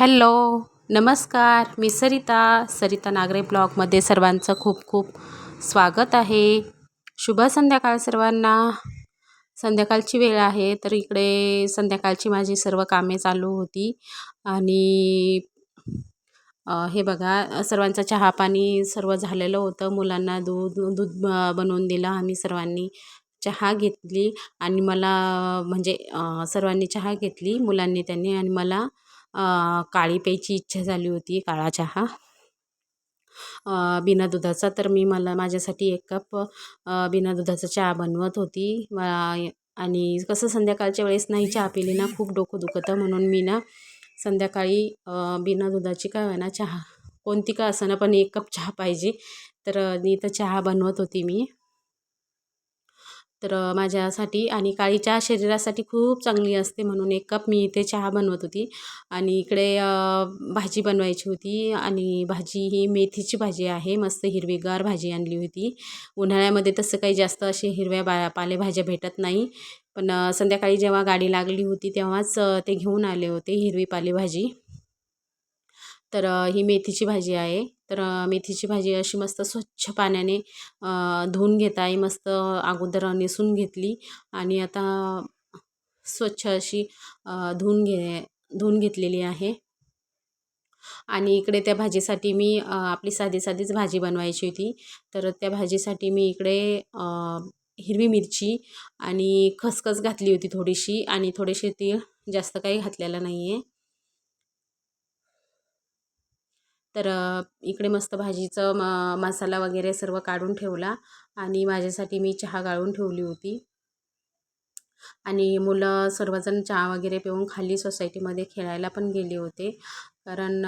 Hello नमस्कार. मी सरिता सरिता नागरे ब्लॉगमध्ये सर्वांचं खूप खूप स्वागत आहे. शुभ संध्याकाळ सर्वांना. संध्याकाळची वेळ आहे तर इकडे संध्याकाळची माझी सर्व कामे चालू होती. आणि हे बघा सर्वांचं चहा पाणी सर्व झालेलं होतं. मुलांना दूध दूध बनवून दिलं. आम्ही सर्वांनी चहा घेतली. आणि मला म्हणजे सर्वांनी चहा घेतली मुलांनी त्यांनी. आणि मला काळी प्यायची इच्छा झाली होती काळा चहा. बिना दुधाचा. तर मी मला माझ्यासाठी एक कप बिना दुधाचा चहा बनवत होती. आणि कसं संध्याकाळच्या वेळेस नाही चहा पिली ना खूप डोकं दुखतं म्हणून मी ना संध्याकाळी बिना दुधाची काय होईना चहा कोणती का असं ना पण एक कप चहा पाहिजे. तर मी तर चहा बनवत होती मी. तर माझ्यासाठी आणि काळी चहा शरीरासाठी खूप चांगली असते म्हणून एक कप मी इथे चहा बनवत होती आणि इकडे भाजी बनवायची होती आणि भाजी ही मेथीची भाजी आहे. मस्त हिरवीगार भाजी आणली होती. उन्हाळ्यामध्ये तसं काही जास्त असे हिरव्या बा पालेभाज्या भेटत नाही. पण संध्याकाळी जेव्हा गाडी लागली होती तेव्हाच ते घेऊन आले होते हिरवी पालेभाजी. तर ही मेथीची भाजी आहे. तर मेथीची भाजी अशी मस्त स्वच्छ पाण्याने धुवून घेता आहे मस्त अगोदर नेसून घेतली आणि आता स्वच्छ अशी धुवून घे धुवून घेतलेली आहे. आणि इकडे त्या भाजीसाठी मी आपली साधी साधीच भाजी बनवायची होती. तर त्या भाजीसाठी मी इकडे हिरवी मिरची आणि खसखस घातली होती थोडीशी आणि थोडेसे तीळ जास्त काही घातलेलं नाही आहे तर इकडे मस्त भाजीचं म मसाला वगैरे सर्व काढून ठेवला आणि माझ्यासाठी मी चहा गाळून ठेवली होती. आणि मुलं सर्वजण चहा वगैरे पिऊन खाली सोसायटीमध्ये खेळायला पण गेले होते. कारण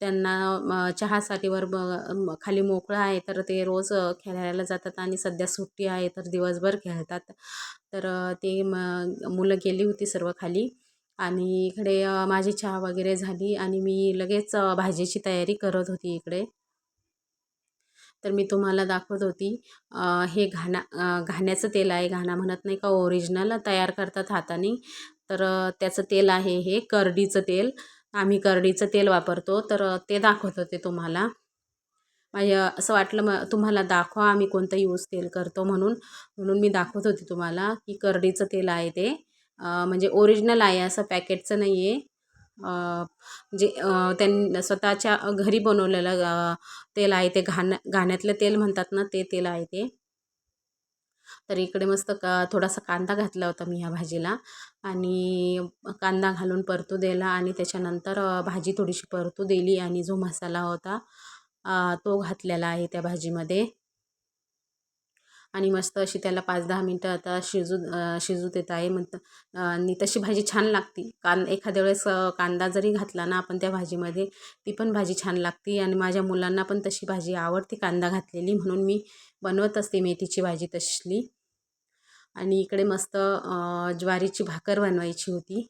त्यांना चहासाठीवर ब खाली मोकळं आहे तर ते रोज खेळायला जातात आणि सध्या सुट्टी आहे तर दिवसभर खेळतात. तर ते म मुलं गेली होती सर्व खाली. आणि इकडे माझी चहा वगैरे झाली आणि मी लगेच भाजीची तयारी करत होती इकडे. तर मी तुम्हाला दाखवत होती हे घाणा घाण्याचं तेल आहे. घाणा म्हणत नाही का ओरिजिनल तयार करतात हाताने. तर त्याचं तेल आहे हे करडीचं तेल. आम्ही करडीचं तेल वापरतो. तर ते दाखवत होते तुम्हाला. म्हणजे, माझ्या असं वाटलं मग तुम्हाला दाखवा आम्ही कोणतं यूज तेल करतो म्हणून. म्हणून मी दाखवत होते तुम्हाला की करडीचं तेल आहे ते. म्हणजे ओरिजिनल आहे असं पॅकेटचं नाही आहे जे म्हणजे, त्यां स्वतःच्या घरी बनवलेलं तेल आहे ते घाण घाण्यातलं तेल म्हणतात ना ते तेल आहे ते. तर इकडे मस्त का थोडासा कांदा घातला होता मी ह्या भाजीला. आणि कांदा घालून परतू दिला आणि त्याच्यानंतर भाजी थोडीशी परतू दिली आणि जो मसाला होता तो घातलेला आहे त्या भाजीमध्ये. आणि मस्त अशी त्याला पाच दहा मिनटं आता शिजू शिजू देत आहे. मग आणि तशी भाजी छान लागते. कान एखाद्या वेळेस कांदा जरी घातला ना आपण त्या भाजीमध्ये ती पण भाजी छान लागते. आणि माझ्या मुलांना पण तशी भाजी आवडते कांदा घातलेली. म्हणून मी बनवत असते मेथीची भाजी तसली. आणि इकडे मस्त ज्वारीची भाकर बनवायची होती.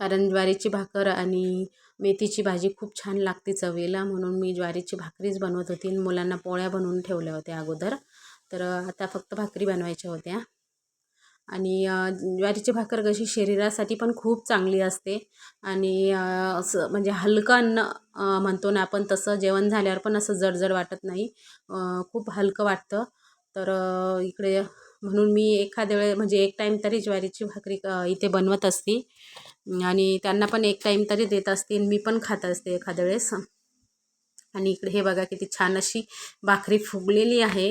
कारण ज्वारीची भाकर आणि मेथीची भाजी खूप छान लागते चवीला म्हणून मी ज्वारीची भाकरीच बनवत होती. आणि मुलांना पोळ्या बनवून ठेवल्या होत्या अगोदर. तर आता फक्त भाकरी बनवायच्या होत्या. आणि ज्वारीची भाकर कशी शरीरासाठी पण खूप चांगली असते. आणि असं म्हणजे हलकं अन्न म्हणतो ना आपण तसं जेवण झाल्यावर पण असं जडजड वाटत नाही. खूप हलकं वाटतं. तर इकडे म्हणून मी एखाद्या वेळे म्हणजे एक टाईम तरी ज्वारीची भाकरी इथे बनवत असते. आणि त्यांना पण एक टाईम तरी देत असते मी पण खात असते एखाद्या वेळेस. आणि इकडे हे बघा किती छान अशी भाकरी फुगलेली आहे.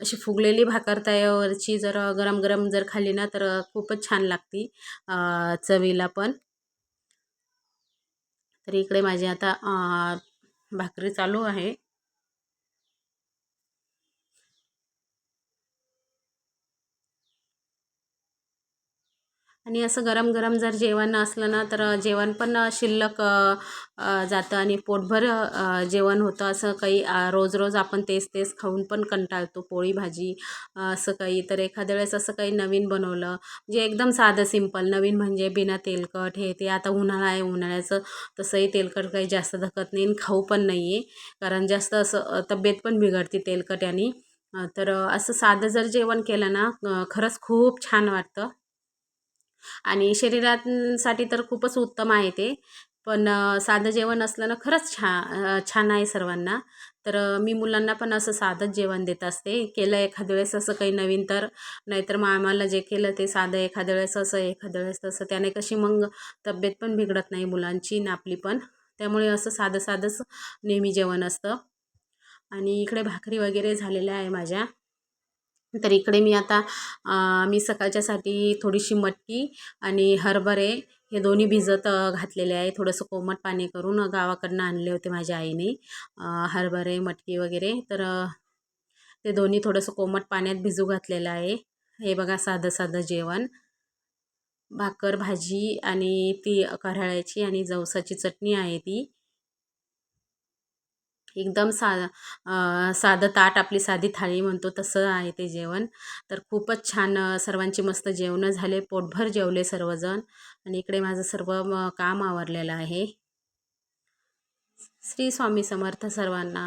अशी फुगलेली भाकर त्यावरची जर गरम गरम जर खाल्ली ना तर खूपच छान लागते चवीला पण. तर इकडे माझी आता भाकरी चालू आहे. आणि असं गरम गरम जर जेवण असलं ना तर जेवण पण शिल्लक जातं आणि पोटभर जेवण होतं असं काही रोज रोज आपण तेच तेच खाऊन पण कंटाळतो. पोळी भाजी असं काही. तर एखाद्या वेळेस असं काही नवीन बनवलं म्हणजे एकदम साधं सिंपल नवीन म्हणजे बिना तेलकट हे ते आता उन्हाळा आहे उन्हाळ्याचं तसंही तेलकट काही जास्त धकत नाही आणि खाऊ पण नाही आहे कारण जास्त असं तब्येत पण बिघडते तेलकट आणि तर असं साधं जर जेवण केलं ना खरंच खूप छान वाटतं. आणि शरीरासाठी तर खूपच उत्तम आहे ते. पण साधं जेवण असलं ना खरंच छा छान आहे सर्वांना. तर मी मुलांना पण असं साधंच जेवण देत असते. केलं एखाद्या वेळेस असं काही नवीन तर नाहीतर मग आम्हाला जे केलं ते साधं एखाद्या वेळेस असं एखाद्या वेळेस तसं. त्याने कशी मग तब्येत पण बिघडत नाही मुलांची ना आपली पण. त्यामुळे असं साधं साधंच नेहमी जेवण असतं. आणि इकडे भाकरी वगैरे झालेल्या आहे माझ्या. तर इकडे मी आता मी सकाळच्यासाठी थोडीशी मटकी आणि हरभरे हे दोन्ही भिजत घातलेले आहे. थोडंसं कोमट पाणी करून गावाकडनं आणले होते माझ्या आईने हरभरे मटकी वगैरे. तर ते दोन्ही थोडंसं कोमट पाण्यात भिजू घातलेलं आहे. हे बघा साधं साधं जेवण. भाकर भाजी आणि ती कऱ्हाळ्याची आणि जवसाची चटणी आहे ती. एकदम सा साधं ताट आपली साधी थाळी म्हणतो तसं आहे ते जेवण. तर खूपच छान सर्वांची मस्त जेवणं झाले. पोटभर जेवले सर्वजण. आणि इकडे माझं सर्व म काम आवरलेलं आहे. श्री स्वामी समर्थ सर्वांना.